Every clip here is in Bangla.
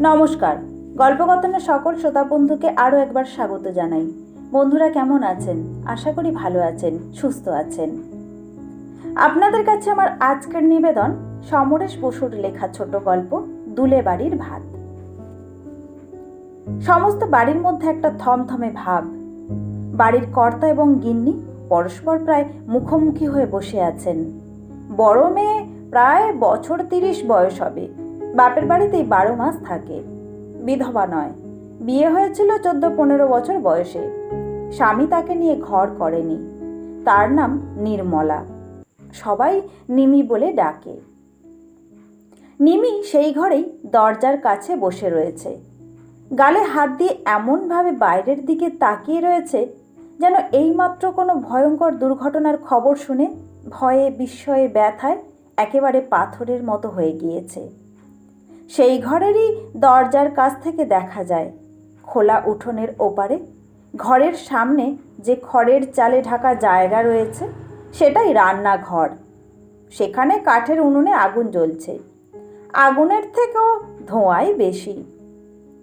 নমস্কার। গল্পকথনের সকল শ্রোতা বন্ধুকে আরও একবার স্বাগত জানাই। বন্ধুরা কেমন আছেন? আশা করি ভালো আছেন, সুস্থ আছেন। আপনাদের কাছে আমার আজকের নিবেদন সমরেশ বসুর লেখা ছোট গল্প, দুলে বাড়ির ভাত। সমস্ত বাড়ির মধ্যে একটা থমথমে ভাব। বাড়ির কর্তা এবং গিন্নি পরস্পর প্রায় মুখোমুখি হয়ে বসে আছেন। বড় মেয়ে প্রায় বছর তিরিশ বয়স হবে। বাপের বাড়িতেই বারো মাস থাকে। বিধবা নয়। বিয়ে হয়েছিল চোদ্দ পনেরো বছর বয়সে। স্বামী তাকে নিয়ে ঘর করেনি। তার নাম নির্মলা। সবাই নিমি বলে ডাকে। নিমি সেই ঘরেই দরজার কাছে বসে রয়েছে। গালে হাত দিয়ে এমনভাবে বাইরের দিকে তাকিয়ে রয়েছে যেন এইমাত্র কোনো ভয়ঙ্কর দুর্ঘটনার খবর শুনে ভয়ে বিস্ময়ে ব্যথায় একেবারে পাথরের মতো হয়ে গিয়েছে। সেই ঘরেরই দরজার কাছ থেকে দেখা যায়। খোলা উঠোনের ওপারে, ঘরের সামনে যে খড়ের চালে ঢাকা জায়গা রয়েছে, সেটাই রান্নাঘর। সেখানে কাঠের উনুনে আগুন জ্বলছে। আগুনের থেকেও ধোঁয়াই বেশি।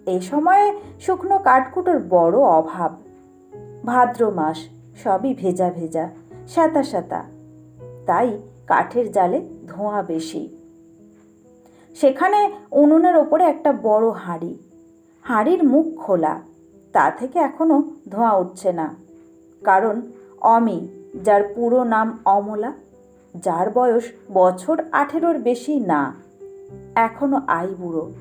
এই সময়ে শুকনো কাঠকুটোর বড় অভাব। ভাদ্র মাস, সবই ভেজা ভেজা, সাতা সাতা। তাই কাঠের জালে ধোঁয়া বেশি। সেখানে উনুনের ওপরে একটা বড় হাঁড়ি। হাঁড়ির মুখ খোলা, তা থেকে এখনও ধোঁয়া উঠছে না। কারণ অমি, যার পুরো নাম অমলা, যার বয়স বছর আঠেরোর বেশি না এখনও আই বুড়ো।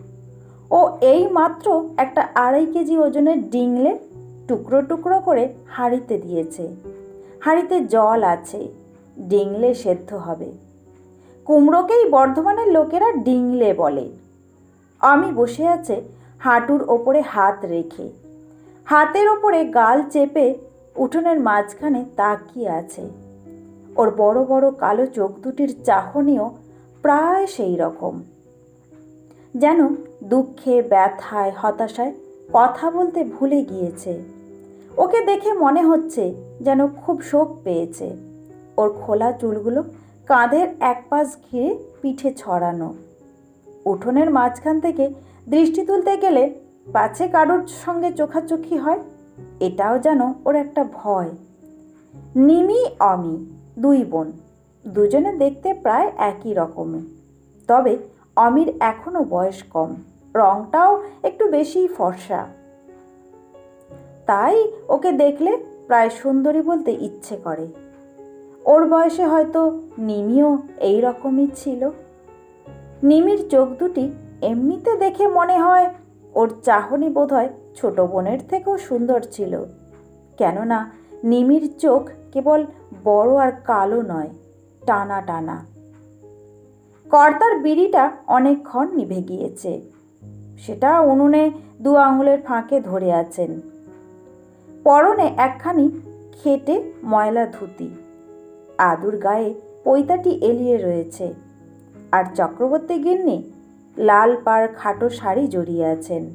ও এই মাত্র একটা আড়াই কেজি ওজনের ডিংলে টুকরো টুকরো করে হাঁড়িতে দিয়েছে। হাঁড়িতে জল আছে, ডিংলে সেদ্ধ হবে। কুমড়োকেই বর্ধমানের লোকেরা ডিংলে বলে। আমি বসে আছে হাঁটুর ওপরে হাত রেখে। হাতের ওপরে গাল চেপে উঠোনের মাঝখানে তাকিয়ে আছে। ওর বড় বড় কালো চোখ দুটির চাহনিও প্রায় সেই রকম। যেন দুঃখে, ব্যথায়, হতাশায় কথা বলতে ভুলে গিয়েছে। ওকে দেখে মনে হচ্ছে যেন খুব শোক পেয়েছে। ওর খোলা চুলগুলো কাঁধের এক পাশ ঘিরে পিঠে ছড়ানো। উঠোনের মাঝখান থেকে দৃষ্টি তুলতে গেলে পাছে কারোর সঙ্গে চোখাচোখি হয়, এটাও যেন ওর একটা ভয়। নিমি, অমি, দুই বোন, দুজনে দেখতে প্রায় একই রকমের। তবে অমির এখনও বয়স কম, রংটাও একটু বেশি ফর্সা। তাই ওকে দেখলে প্রায় সুন্দরী বলতে ইচ্ছে করে। ওর বয়সে হয়তো নিমিও এই রকমই ছিল। নিমির চোখ দুটি এমনিতে দেখে মনে হয় ওর চাহনি বোধ হয় ছোট বোনের থেকেও সুন্দর ছিল। কেননা নিমির চোখ কেবল বড় আর কালো নয়, টানা টানা। কর্তার বিড়িটা অনেকক্ষণ নিভে গিয়েছে। সেটা উনুনে দু আঙুলের ফাঁকে ধরে আছেন। পরনে একখানি খেটে ময়লা ধুতি। আদুর গায়ে পৈতাটি এলিয়ে রয়েছে। আর চক্রবর্তী গিন্নি লাল পাড় খাটো শাড়ি জড়িয়ে আছেন।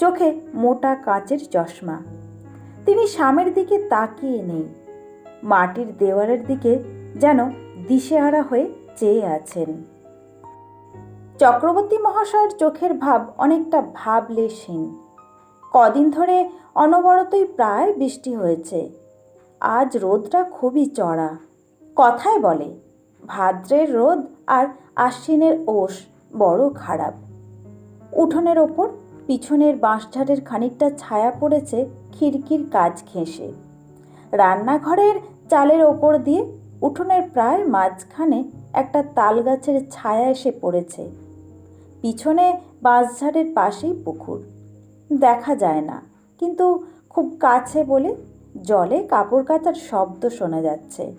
চোখে মোটা কাঁচের চশমা। তিনি স্বামীর দিকে তাকিয়ে নেই। মাটির দেওয়ালের দিকে যেন দিশেহারা হয়ে চেয়ে আছেন। চক্রবর্তী মহাশয়ের চোখের ভাব অনেকটা ভাবলেশহীন। কদিন ধরে অনবরতই প্রায় বৃষ্টি হয়েছে। আজ রোদটা খুবই চড়া। কথায় বলে, ভাদ্রের রোদ আর আশ্বিনের ওষ বড় খারাপ। উঠোনের ওপর পিছনের বাঁশঝাড়ের খানিকটা ছায়া পড়েছে খিড়কির কাজ ঘেঁষে। রান্নাঘরের চালের ওপর দিয়ে উঠোনের প্রায় মাঝখানে একটা তাল গাছের ছায়া এসে পড়েছে। পিছনে বাঁশঝাড়ের পাশেই পুকুর। দেখা যায় না, কিন্তু খুব কাছে বলে জলে কাপড় কাচার শব্দ শোনা যাচ্ছে।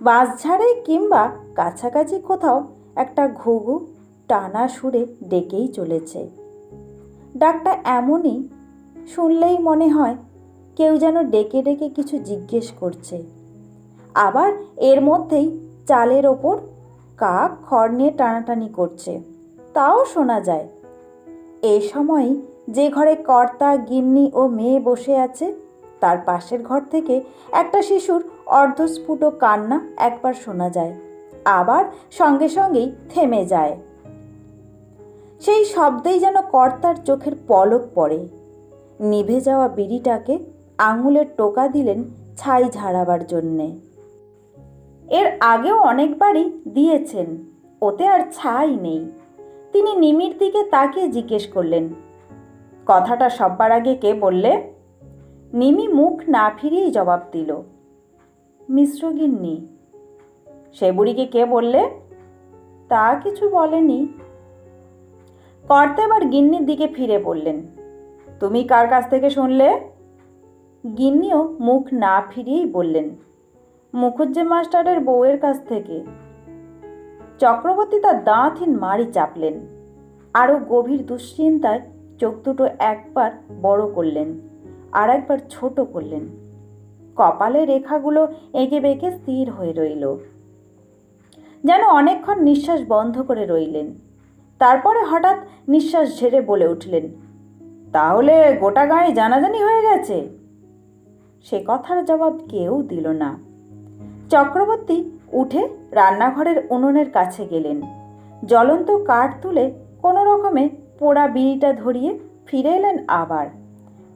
বাঁশঝাড়ে কিংবা কাছাকাছি কোথাও একটা ঘুঘু টানা সুরে ডেকেই চলেছে। ডাকটা এমনই শুনলেই মনে হয় কেউ যেন ডেকে ডেকে কিছু জিজ্ঞেস করছে। আবার এর মধ্যেই চালের ওপর কাক খড় নিয়ে টানাটানি করছে। তাও শোনা যায়, এ সময়ই যে ঘরে কর্তা, গিন্নি ও মেয়ে বসে আছে তার পাশের ঘর থেকে একটা শিশুর অর্ধস্ফুট কান্না একবার শোনা যায়, আবার সঙ্গে সঙ্গেই থেমে যায়। সেই শব্দেই যেন কর্তার চোখের পলক পড়ে। নিভে যাওয়া বিড়িটাকে আঙুলের টোকা দিলেন ছাই ঝাড়াবার জন্যে। এর আগেও অনেকবারই দিয়েছেন, ওতে আর ছাই নেই। তিনি নিমির দিকে তাকিয়ে জিজ্ঞেস করলেন, কথাটা সব্বার আগে কে বললে? নিমি মুখ না ফিরিয়েই জবাব দিল, মিশ্র গিন্নি, সে বুড়িকে কে বললে? তা কিছু বলেনি। কর্তা এবার গিন্নির দিকে ফিরে বললেন, তুমি কার কাছ থেকে শুনলে? গিন্নিও মুখ না ফিরিয়েই বললেন, মুখুজ্জে মাস্টারের বউয়ের কাছ থেকে। চক্রবর্তী তার দাঁতহীন মারি চাপলেন, আরও গভীর দুশ্চিন্তায় চোখ দুটো একবার বড় করলেন। আর একবার ছোট করলেন। কপালে রেখাগুলো এঁকে বেঁকে স্থির হয়ে রইল। যেন অনেকক্ষণ নিঃশ্বাস বন্ধ করে রইলেন। তারপরে হঠাৎ নিঃশ্বাস ঝেড়ে বলে উঠলেন, তাহলে গোটা গায়ে জানাজানি হয়ে গেছে? সে কথার জবাব কেউ দিল না। চক্রবর্তী উঠে রান্নাঘরের উনুনের কাছে গেলেন। জ্বলন্ত কাঠ তুলে কোনো রকমে পোড়া বিড়িটা ধরিয়ে ফিরে এলেন আবার।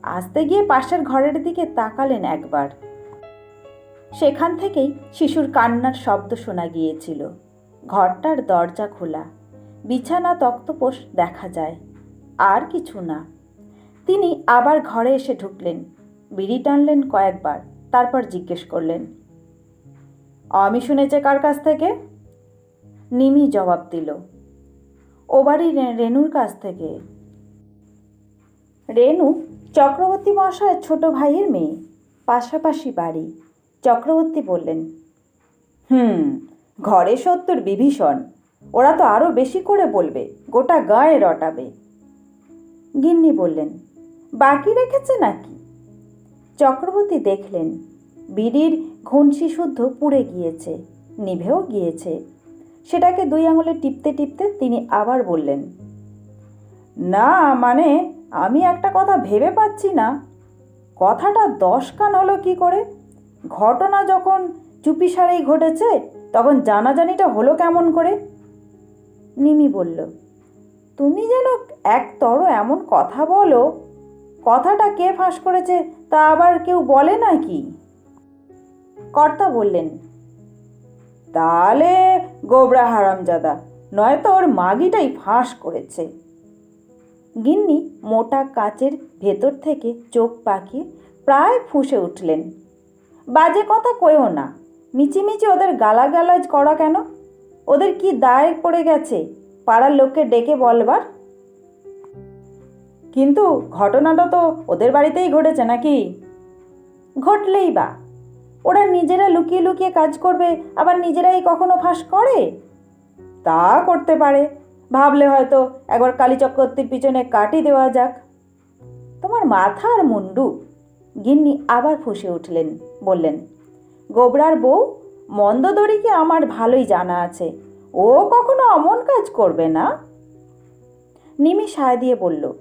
আসতে গিয়ে পাশের ঘরের দিকে তাকালেন একবার। সেখান থেকেই শিশুর কান্নার শব্দ শোনা গিয়েছিল। ঘরটার দরজা খোলা, বিছানা তক্তপোষ দেখা যায়, আর কিছু না। তিনি আবার ঘরে এসে ঢুকলেন, বিড়ি টানলেন কয়েকবার, তারপর জিজ্ঞেস করলেন, আমি শুনেছে কার কাছ থেকে? নিমি জবাব দিল, ও বাড়ি রে- রেনুর কাছ থেকে। রেনু চক্রবর্তী মশায়ের ছোট ভাইয়ের মেয়ে, পাশাপাশি বাড়ি। চক্রবর্তী বললেন, হুম, ঘরে সত্তর বিভীষণ, ওরা তো আরও বেশি করে বলবে, গোটা গায়ে রটাবে। গিন্নি বললেন, বাকি রেখেছে নাকি? চক্রবর্তী দেখলেন, বিড়ির ঘুনসি শুদ্ধ পুড়ে গিয়েছে, নিভেও গিয়েছে। সেটাকে দুই আঙুলে টিপতে টিপতে তিনি আবার বললেন, না মানে আমি একটা কথা ভেবে পাচ্ছি না। কথাটা দশ কান হলো কি করে? ঘটনা যখন চুপি চুপিসারেই ঘটেছে, তখন জানাজানিটা হলো কেমন করে? নিমি বলল, তুমি যেন একতর এমন কথা বলো, কথাটা কে ফাঁস করেছে তা আবার কেউ বলে নাকি? কর্তা বললেন, তাহলে গোবরা হারামজাদা নয়তো ওর মাগিটাই ফাঁস করেছে। গিন্নি মোটা কাচের ভেতর থেকে চোখ পাকিয়ে প্রায় ফুঁসে উঠলেন। বাজে কথা কয়েও না, মিচিমিচি ওদের গালাগালাজ করা কেন? ওদের কি দায় পড়ে গেছে পাড়ার লোককে ডেকে বলবার? কিন্তু ঘটনাটা তো ওদের বাড়িতেই ঘটেছে নাকি? ঘটলেই বা। ওরা নিজেরা লুকিয়ে লুকিয়ে কাজ করবে, আবার নিজেরাই কখনো ফাঁস করে? তা করতে পারে। ভাবলে হয়তো একবার কালী চক্রবর্তীর পিছনে কাটি দেওয়া যাক। তোমার মাথা আর মুন্ডু। গিন্নি আবার ফুসে উঠলেন, বললেন, গোবরার বউ মন্দদরিকে আমার ভালোই জানা আছে। ও কখনো অমন কাজ করবে না? নিমি সায় দিয়ে বলল,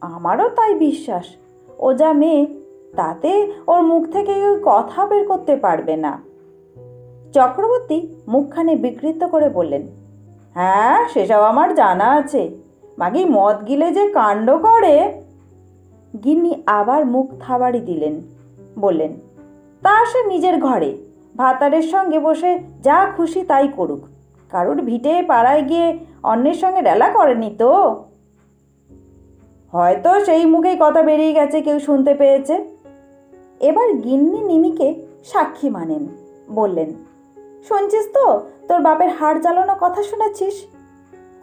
আমারও তাই বিশ্বাস। ও যা মেয়ে, তাতে ওর মুখ থেকে কথা বের করতে পারবে না। চক্রবর্তী মুখখানে বিকৃত করে বললেন হ্যাঁ সেসব আমার জানা আছে। মাগি মদ গিলে যে কাণ্ড করে। গিন্নি আবার মুখ থাবাড়ি দিলেন, বললেন, তা সে নিজের ঘরে। ভাতারের সঙ্গে বসে যা খুশি তাই করুক। কারুর ভিটে পাড়ায় গিয়ে অন্যের সঙ্গে রেলা করেনি তো? হয়তো সেই মুখেই কথা বেরিয়ে গেছে, কেউ শুনতে পেয়েছে। এবার গিন্নি নিমিকে সাক্ষী মানেন, বললেন শুনছিস তো? তোর বাপের হাড় জ্বালানো কথা শুনেছিস?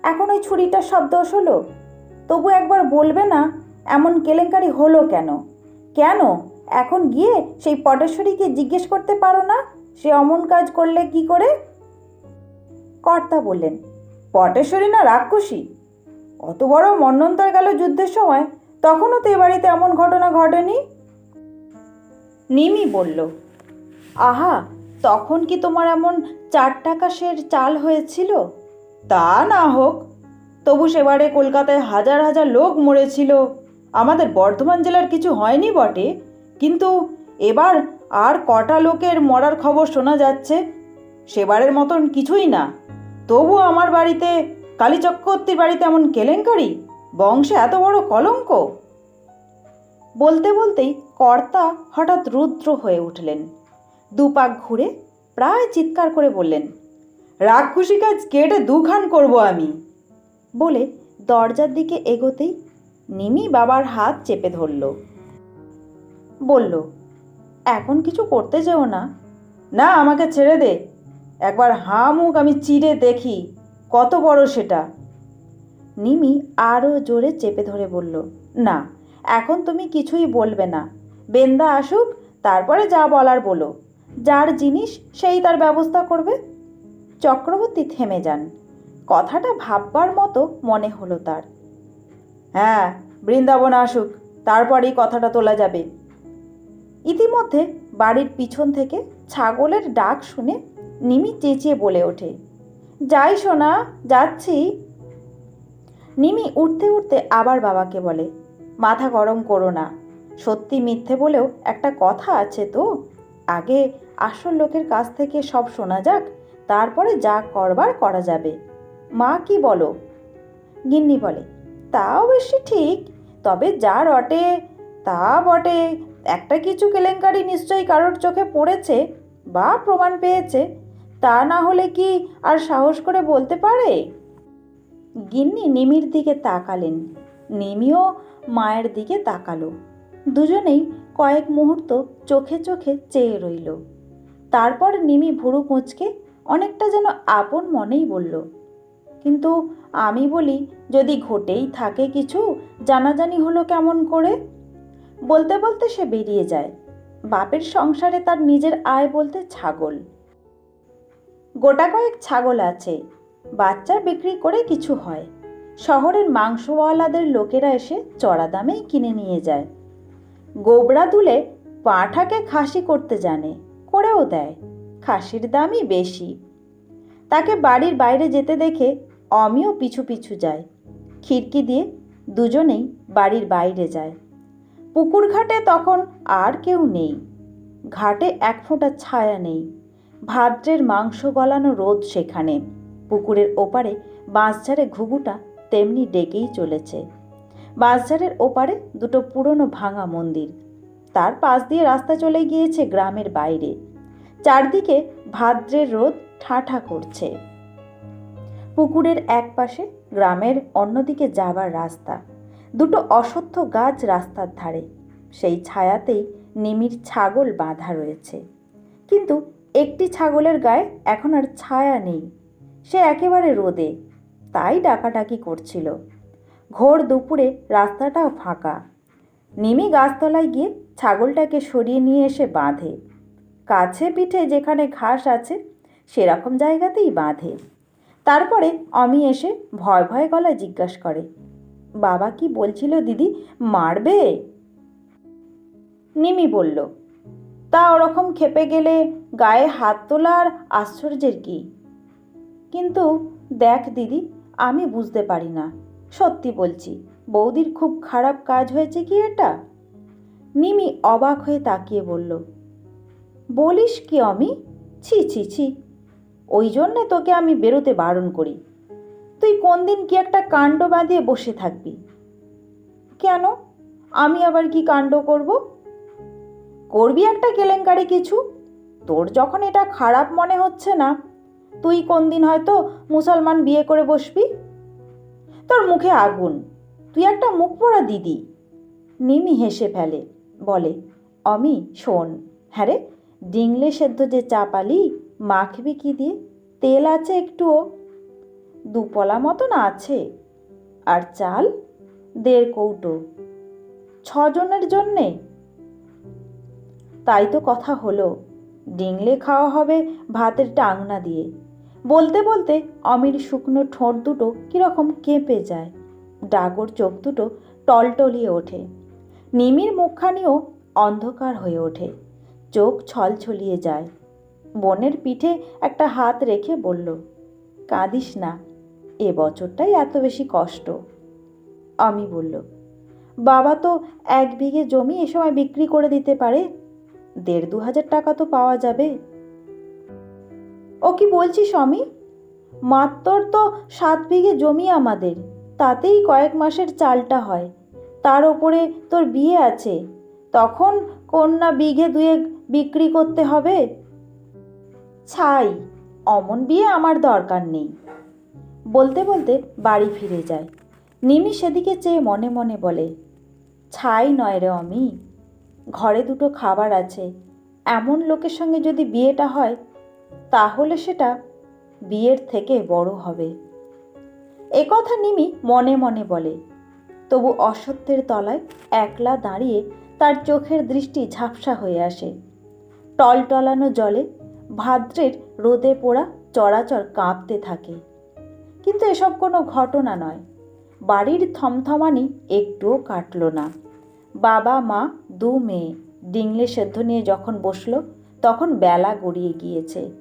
এখন ওই ছুরিটার শব্দ হলো? তবু একবার বলবে না, এমন কেলেঙ্কারি হলো কেন? কেন? এখন গিয়ে সেই পটেশ্বরীকে জিজ্ঞেস করতে পারো না? সে অমন কাজ করলে কি করে? কর্তা বললেন, পটেশ্বরী না রাক্ষসী? অত বড় মন্নন্তর গেল যুদ্ধের সময়, তখনও তো এ বাড়িতে এমন ঘটনা ঘটেনি? নিমি বলল, আহা তখন কি তোমার এমন চার টাকা সের চাল হয়েছিল? তা না হোক। তবু সেবারে কলকাতায় হাজার হাজার লোক মরেছিল। আমাদের বর্ধমান জেলার কিছু হয়নি বটে। কিন্তু এবার আর কটা লোকের মরার খবর শোনা যাচ্ছে, সেবারের মতন কিছুই না। তবু আমার বাড়িতে, কালী চক্রবর্তীর বাড়িতে এমন কেলেঙ্কারি? বংশে এত বড় কলঙ্ক? বলতে বলতেই কর্তা হঠাৎ রুদ্র হয়ে উঠলেন। দুপাক ঘুরে প্রায় চিৎকার করে বললেন রাক্ষসী কাজ কেটে দুখান করব আমি। বলে দরজার দিকে এগোতেই নিমি বাবার হাত চেপে ধরল। বলল, এখন কিছু করতে যেও না। না, আমাকে ছেড়ে দে। একবার হাঁ মুখ আমি চিড়ে দেখি, কত বড় সেটা। নিমি আরও জোরে চেপে ধরে বলল, না, এখন তুমি কিছুই বলবে না। বেন্দা আসুক, তারপরে যা বলার বলো। যার জিনিস সেই তার ব্যবস্থা করবে। চক্রবর্তী থেমে যান। কথাটা ভাববার মতো মনে হলো তার। হ্যাঁ বৃন্দাবন আসুক তারপরেই কথাটা তোলা যাবে। ইতিমধ্যে বাড়ির পিছন থেকে ছাগলের ডাক শুনে নিমি চেঁচিয়ে বলে ওঠে, যাই সোনা, যাচ্ছি। নিমি উঠতে উঠতে আবার বাবাকে বলে, মাথা গরম করো না। সত্যি মিথ্যে বলেও একটা কথা আছে তো? আগে আসল লোকের কাছ থেকে সব শোনা যাক, তারপরে যা করবার করা যাবে। মা কি বলো? গিন্নি বলে, তা অবশ্য ঠিক, তবে যা রটে তা বটে। একটা কিছু কেলেঙ্কারি নিশ্চয়ই কারোর চোখে পড়েছে বা প্রমাণ পেয়েছে, তা না হলে কি আর সাহস করে বলতে পারে? গিন্নি নিমির দিকে তাকালেন। নিমিও মায়ের দিকে তাকালো। দুজনেই কয়েক মুহূর্ত চোখে চোখে চেয়ে রইল। তারপর নিমি ভুরু কুঁচকে অনেকটা যেন আপন মনেই বলল, কিন্তু আমি বলি, যদি ঘটেই থাকে কিছু, জানাজানি হলো কেমন করে? বলতে বলতে সে বেরিয়ে যায়। বাপের সংসারে তার নিজের আয় বলতে ছাগল। গোটা কয়েক ছাগল আছে। বাচ্চা বিক্রি করে কিছু হয়। শহরের মাংসওয়ালাদের লোকেরা এসে চড়া দামেই কিনে নিয়ে যায়। গোবরা তুলে পাঁঠাকে খাসি করতে জানে, করেও দেয়। খাসির দামই বেশি। তাকে বাড়ির বাইরে যেতে দেখে অমিও পিছু পিছু যায়। খিড়কি দিয়ে দুজনেই বাড়ির বাইরে যায়। পুকুর ঘাটে তখন আর কেউ নেই। ঘাটে এক ফোঁটা ছায়া নেই। ভাদ্রের মাংস গলানো রোদ সেখানে। পুকুরের ওপারে বাঁশঝাড়ে ঘুঘুটা তেমনি ডেকেই চলেছে। বাঁশঝাড়ের ওপারে দুটো পুরনো ভাঙা মন্দির। তার পাশ দিয়ে রাস্তা চলে গিয়েছে গ্রামের বাইরে। চারদিকে ভাদ্রের রোদ ঠাঠা করছে। পুকুরের এক পাশে গ্রামের অন্যদিকে যাবার রাস্তা। দুটো অসত্য গাছ রাস্তার ধারে। সেই ছায়াতেই নিমির ছাগল বাঁধা রয়েছে। কিন্তু একটি ছাগলের গায়ে এখন আর ছায়া নেই। সে একেবারে রোদে। তাই ডাকাডাকি করছিল। ঘোর দুপুরে রাস্তাটাও ফাঁকা। নিমি গাছতলায় গিয়ে ছাগলটাকে সরিয়ে নিয়ে এসে বাঁধে। কাছে পিঠে যেখানে ঘাস আছে, সেরকম জায়গাতেই বাঁধে। তারপরে অমি এসে ভয় ভয় গলায় জিজ্ঞাসা করে, বাবা কি বলছিল দিদি, মারবে? নিমি বলল, তা ওরকম খেপে গেলে গায়ে হাত তোলার আশ্চর্যের কি? কিন্তু দেখ দিদি, আমি বুঝতে পারি না। সত্যি বলছি, বৌদির খুব খারাপ কাজ হয়েছে কি এটা? নিমি অবাক হয়ে তাকিয়ে বলল, বলিস কি অমি? ছি ছি ছি। ওই জন্যে তোকে আমি বেরোতে বারণ করি। তুই কোন দিন কি একটা কাণ্ড বাঁধিয়ে বসে থাকবি? কেন? আমি আবার কি কাণ্ড করব? করবি একটা কেলেঙ্কারি কিছু? তোর যখন এটা খারাপ মনে হচ্ছে না, তুই কোন দিন হয়তো মুসলমান বিয়ে করে বসবি? তোর মুখে আগুন। তুই একটা মুখ পড়া দিদি। নিমি হেসে ফেলে, বলে, অমি, শোন হ্যাঁ রে, ডিংলে সেদ্ধ যে চাপালি, মাখবি কি দিয়ে? তেল আছে একটুও? দুপলা মতন আছে। আর চাল? দেড় কৌটো। ছজনের জন্যে? তাই তো কথা হলো। ডিংলে খাওয়া হবে ভাতের টাংনা দিয়ে। বলতে বলতে অমির শুকনো ঠোঁট দুটো কীরকম কেঁপে যায়। ডাগর চোখ দুটো টলটলিয়ে ওঠে। নিমির মুখখানিও অন্ধকার হয়ে ওঠে। চোখ ছলছলিয়ে যায়। বোনের পিঠে একটা হাত রেখে বলল, কাঁদিস না, এ বছরটাই এত বেশি কষ্ট। আমি বলল, বাবা তো এক বিঘে জমি এ সময় বিক্রি করে দিতে পারে। দেড় দু হাজার টাকা তো পাওয়া যাবে। ও কি বলছি অমি? মাত্র তো সাত বিঘে জমি আমাদের, তাতেই কয়েক মাসের চালটা হয়। তার ওপরে তোর বিয়ে আছে, তখন কন্যা বিঘে দুয়েক বিক্রি করতে হবে? ছাই, অমন বিয়ে আমার দরকার নেই। বলতে বলতে বাড়ি ফিরে যায়। নিমি সেদিকে চেয়ে মনে মনে বলে, ছাই নয় রে অমি, ঘরে দুটো খাবার আছে, এমন লোকের সঙ্গে যদি বিয়েটা হয় তাহলে সেটা বিয়ের থেকে বড় হবে। এ কথা নিমি মনে মনে বলে, তবু অসত্যের তলায় একলা দাঁড়িয়ে তার চোখের দৃষ্টি ঝাপসা হয়ে আসে। টলটলানো জলে ভাদ্রের রোদে পোড়া চরাচর কাঁপতে থাকে। কিন্তু এসব কোনো ঘটনা নয়। বাড়ির থমথমানি একটুও কাটল না। বাবা, মা, দু মেয়ে ডিংলে সেদ্ধ নিয়ে যখন বসল, তখন বেলা গড়িয়ে গিয়েছে।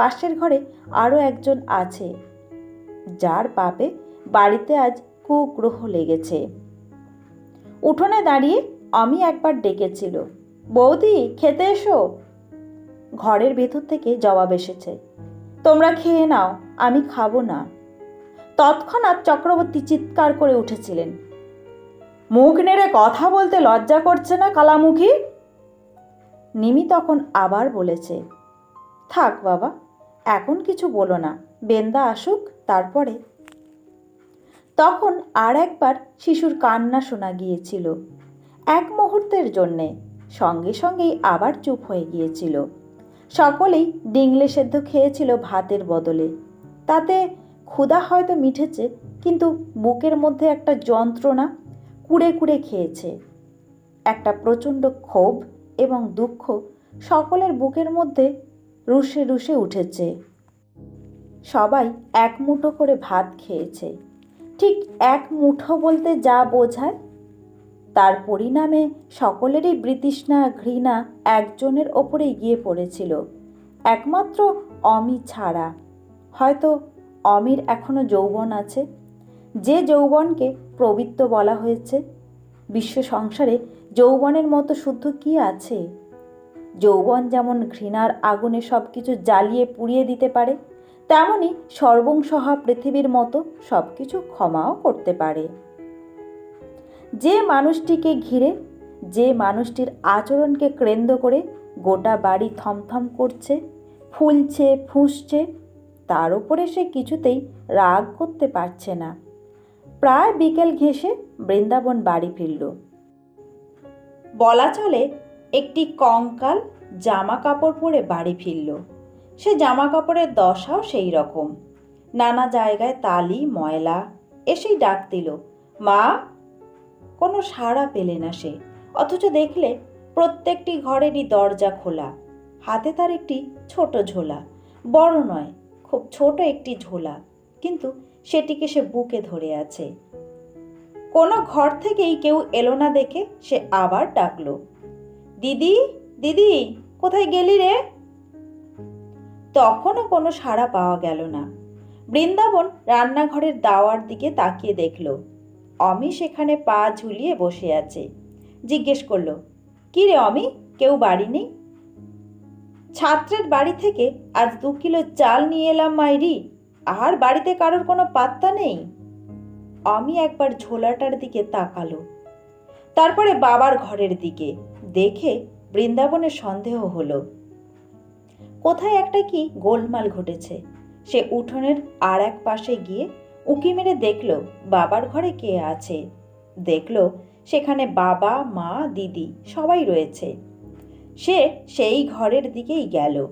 পাশের ঘরে আরও একজন আছে, যার পাপে বাড়িতে আজ কুগ্রহ লেগেছে। উঠোনে দাঁড়িয়ে আমি একবার ডেকেছিল, বৌদি, খেতে এসো। ঘরের ভেতর থেকে জবাব এসেছে, তোমরা খেয়ে নাও, আমি খাব না। তৎক্ষণাৎ চক্রবর্তী চিৎকার করে উঠেছিলেন, মুখ নেড়ে কথা বলতে লজ্জা করছে না কালামুখী? নিমি তখন আবার বলেছে, থাক বাবা এখন কিছু বলো না। বেন্দা আসুক, তারপরে। তখন আর একবার শিশুর কান্না শোনা গিয়েছিল, এক মুহূর্তের জন্যে। সঙ্গে সঙ্গেই আবার চুপ হয়ে গিয়েছিল। সকলেই ডিংলে সেদ্ধ খেয়েছিল ভাতের বদলে। তাতে ক্ষুধা হয়তো মিঠেছে, কিন্তু বুকের মধ্যে একটা যন্ত্রণা কুড়ে কুড়ে খেয়েছে। একটা প্রচণ্ড ক্ষোভ এবং দুঃখ সকলের বুকের মধ্যে রুষে রুষে উঠেছে। সবাই এক মুঠো করে ভাত খেয়েছে। ঠিক এক মুঠো বলতে যা বোঝায়, তার পরিণামে সকলেরই বৃতৃষ্ণা, ঘৃণা একজনের ওপরেই গিয়ে পড়েছিল। একমাত্র অমি ছাড়া। হয়তো অমির এখনও যৌবন আছে। যে যৌবনকে প্রবৃত্ত বলা হয়েছে, বিশ্ব সংসারে যৌবনের মতো শুদ্ধ কি আছে? যৌবন যেমন ঘৃণার আগুনে সব কিছু জ্বালিয়ে পুড়িয়ে দিতে পারে, তেমনি সর্বংসহা পৃথিবীর মতো সব কিছু ক্ষমাও করতে পারে। যে মানুষটিকে ঘিরে, যে মানুষটির আচরণকে কেন্দ্র করে গোটা বাড়ি থমথম করছে, ফুলছে, ফুঁসছে, তার উপরে সে কিছুতেই রাগ করতে পারছে না। প্রায় বিকেল ঘেঁষে বৃন্দাবন বাড়ি ফিরল। বলা চলে একটি কঙ্কাল জামা কাপড় পরে বাড়ি ফিরল। সে জামা কাপড়ের দশাও সেই রকম। নানা জায়গায় তালি, ময়লা এসেই ডাক দিল, মা, কোনো সাড়া পেলে না সে। অথচ দেখলে প্রত্যেকটি ঘরেরই দরজা খোলা। হাতে তার একটি ছোট ঝোলা। বড় নয়, খুব ছোট একটি ঝোলা। কিন্তু সেটিকে সে বুকে ধরে আছে। কোনো ঘর থেকেই কেউ এলো না দেখে সে আবার ডাকলো। দিদি দিদি, কোথায় গেলি রে? তখনও কোনো সাড়া পাওয়া গেল না। বৃন্দাবন রান্নাঘরের দাওয়ার দিকে তাকিয়ে দেখল। অমি সেখানে পা ঝুলিয়ে বসে আছে। জিজ্ঞেস করল, কি রে অমি, কেউ বাড়ি নেই? ছাত্রের বাড়ি থেকে আজ দু কিলো চাল নিয়ে এলাম মাইরি, আর বাড়িতে কারোর কোনো পাত্তা নেই? অমি একবার ঝোলাটার দিকে তাকালো। তারপরে বাবার ঘরের দিকে দেখে বৃন্দাবনের সন্দেহ হলো। কোথায় একটা কি গোলমাল ঘটেছে? সে উঠোনের আর এক পাশে গিয়ে উকি মেরে দেখল, বাবার ঘরে কে আছে? দেখল, সেখানে বাবা, মা, দিদি সবাই রয়েছে। সে সেই ঘরের দিকেই গেল।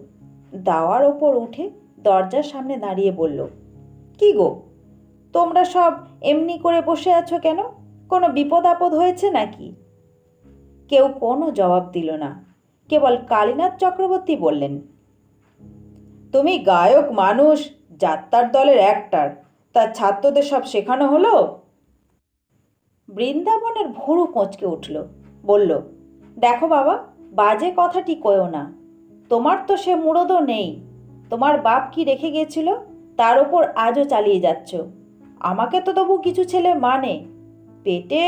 দাওয়ার ওপর উঠে দরজার সামনে দাঁড়িয়ে বলল, কি গো, তোমরা সব এমনি করে বসে আছো কেন? কোনো বিপদ আপদ হয়েছে নাকি? কেউ কোনো জবাব দিল না। কেবল কালীনাথ চক্রবর্তী বললেন, তুমি গায়ক মানুষ, যাত্রার দলের একটার তার ছাত্রদের সব শেখানো হলো? বৃন্দাবনের ভুরু কোঁচকে উঠল, বলল, দেখো বাবা, বাজে কথাটি কয়ো না। তোমার তো সে মুরদও নেই। তোমার বাপ কি রেখে গিয়েছিল? তার ওপর আজও চালিয়ে যাচ্ছ। আমাকে তো তবু কিছু ছেলে মানে। পেটে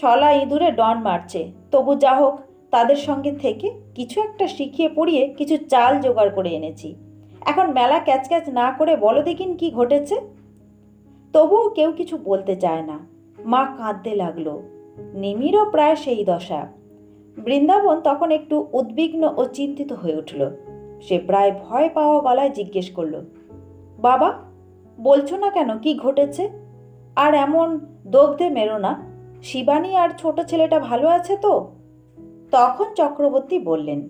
শলা ইঁদুরে ডন মারছে। তবু যা হোক, তাদের সঙ্গে থেকে কিছু একটা শিখিয়ে পড়িয়ে কিছু চাল জোগাড় করে এনেছি। এখন মেলা ক্যাচ ক্যাচ না করে বলো দেখিন কি ঘটেছে। তবুও কেউ কিছু বলতে চায় না। মা কাঁদতে লাগল। নিমিরও প্রায় সেই দশা। বৃন্দাবন তখন একটু উদ্বিগ্ন ও চিন্তিত হয়ে উঠল। সে প্রায় ভয় পাওয়া গলায় জিজ্ঞেস করল, বাবা, বলছো না কেন কি ঘটেছে? আর এমন দগ্ধে মেরো না। শিবানী আর ছোট ছেলেটা ভালো আছে তো? তখন চক্রবর্তী বললেন,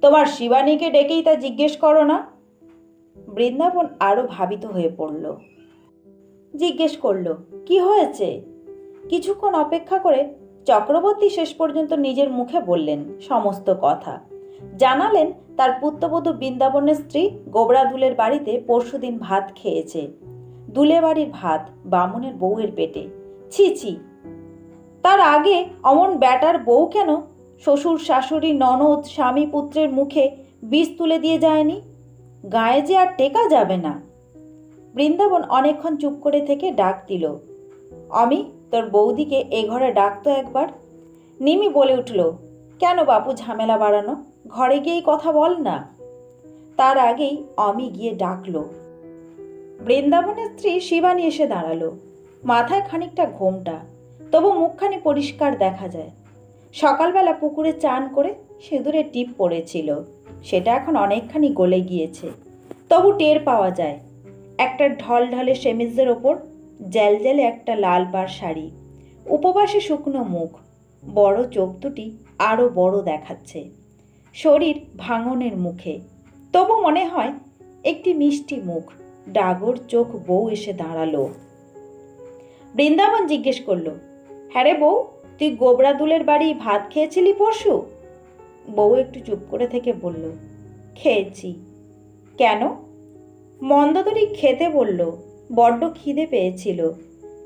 তোমার শিবানীকে ডেকেই তা জিজ্ঞেস করো না। বৃন্দাবন আরও ভাবিত হয়ে পড়ল। জিজ্ঞেস করল, কি হয়েছে? কিছুক্ষণ অপেক্ষা করে চক্রবর্তী শেষ পর্যন্ত নিজের মুখে বললেন সমস্ত কথা। জানালেন তার পুত্রবধূ বৃন্দাবনের স্ত্রী গোবরা দুলের বাড়িতে পরশুদিন ভাত খেয়েছে। দুলে বাড়ির ভাত বামুনের বউয়ের পেটে। ছি ছি তার আগে অমন ব্যাটার বউ কেন? শ্বশুর, শাশুড়ি, ননদ, স্বামী, পুত্রের মুখে বিষ তুলে দিয়ে যায়নি? গায়ে যে আর টেকা যাবে না। বৃন্দাবন অনেকক্ষণ চুপ করে থেকে ডাক দিল। অমি, তোর বৌদিকে এ ঘরে ডাকতো একবার। নিমি বলে উঠল, কেন বাপু ঝামেলা বাড়ানো? ঘরে গিয়েই কথা বল না। তার আগেই অমি গিয়ে ডাকলো। বৃন্দাবনের স্ত্রী শিবানী এসে দাঁড়াল। মাথায় খানিকটা ঘোমটা। তবু মুখখানি পরিষ্কার দেখা যায়। সকালবেলা পুকুরে চান করে সিঁদুরে টিপ পড়েছিল। সেটা এখন অনেকখানি গলে গিয়েছে। তবু টের পাওয়া যায়। একটা ঢল ঢলে সেমিজের ওপর জ্যালজ্যালে একটা লাল পাড় শাড়ি। উপবাসে শুকনো মুখ। বড় চোখ দুটি আরও বড় দেখাচ্ছে। শরীর ভাঙনের মুখে। তবু মনে হয় একটি মিষ্টি মুখ। ডাগর চোখ বউ এসে দাঁড়াল। বৃন্দাবন জিজ্ঞেস করল হ্যাঁ রে বউ, তুই গোবরা দুলের বাড়ি ভাত খেয়েছিলি পরশু? বউ একটু চুপ করে থেকে বলল, খেয়েছি। কেন? মন্দদরি খেতে বলল, বড্ড খিদে পেয়েছিল।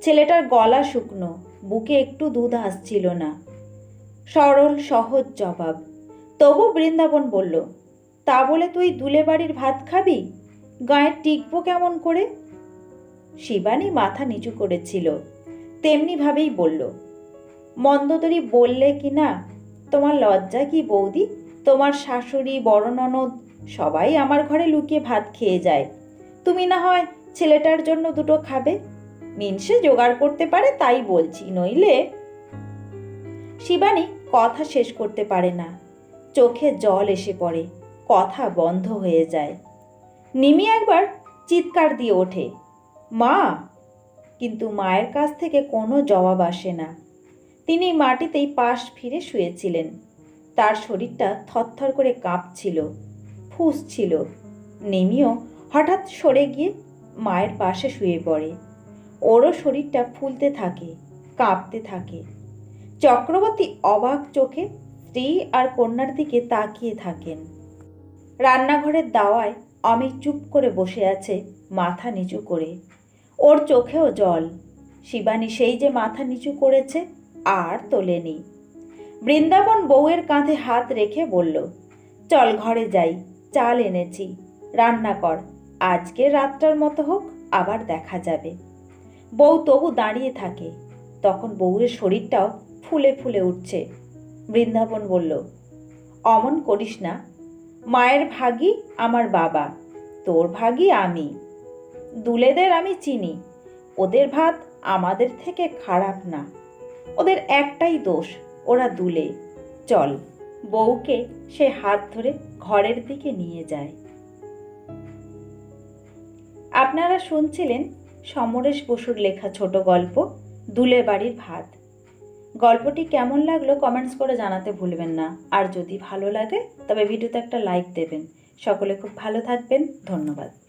ছেলেটার গলা শুকনো, বুকে একটু দুধ আসছিল না। সরল, সহজ জবাব। তবু বৃন্দাবন বলল, তা বলে তুই দুলে বাড়ির ভাত খাবি? গায়ে টিকবো কেমন করে? শিবানী মাথা নিচু করেছিল। তেমনিভাবেই বলল মন্দদরি বললে কি না? তোমার লজ্জা কি বৌদি? তোমার শাশুড়ি বড় ননদ সবাই আমার ঘরে লুকিয়ে ভাত খেয়ে যায়। তুমি না হয় ছেলেটার জন্য দুটো খাবে? মিনসে জোগাড় করতে পারে তাই বলছি, নইলে শিবানী কথা শেষ করতে পারে না। চোখে জল এসে পড়ে, কথা বন্ধ হয়ে যায়। নিমি একবার চিৎকার দিয়ে ওঠে, মা কিন্তু মায়ের কাছ থেকে কোনো জবাব আসে না। তিনি মাটিতেই পাশ ফিরে শুয়েছিলেন। তার শরীরটা থরথর করে কাঁপছিল, ফুসছিল। নেমিও হঠাৎ সরে গিয়ে মায়ের পাশে শুয়ে পড়ে। ওরও শরীরটা ফুলতে থাকে, কাঁপতে থাকে। চক্রবর্তী অবাক চোখে স্ত্রী আর কন্যার দিকে তাকিয়ে থাকেন। রান্নাঘরের দাওয়ায় অমিত চুপ করে বসে আছে, মাথা নিচু করে। ওর চোখেও জল। শিবানী সেই যে মাথা নিচু করেছে, আর তোলেনি। বৃন্দাবন বউয়ের কাঁধে হাত রেখে বলল, চল ঘরে যাই, চাল এনেছি, রান্না কর, আজকে রাতটার মতো হোক, আবার দেখা যাবে। বউ তবু দাঁড়িয়ে থাকে, তখন বউয়ের শরীরটাও ফুলে ফুলে উঠছে। বৃন্দাবন বলল, অমন করিস না, মায়ের ভাগই আমার বাবা, তোর ভাগই আমি। দুলেদের আমি চিনি। ওদের ভাত আমাদের থেকে খারাপ না। ওদের একটাই দোষ, ওরা দুলে। চল, বউকে সে হাত ধরে ঘরের দিকে নিয়ে যায়। আপনারা শুনছিলেন সমরেশ বসুর লেখা ছোট গল্প, দুলে বাড়ির ভাত। গল্পটি কেমন লাগল কমেন্টস করে জানাতে ভুলবেন না। আর যদি ভালো লাগে, তবে ভিডিওতে একটা লাইক দেবেন। সকলে খুব ভালো থাকবেন। ধন্যবাদ।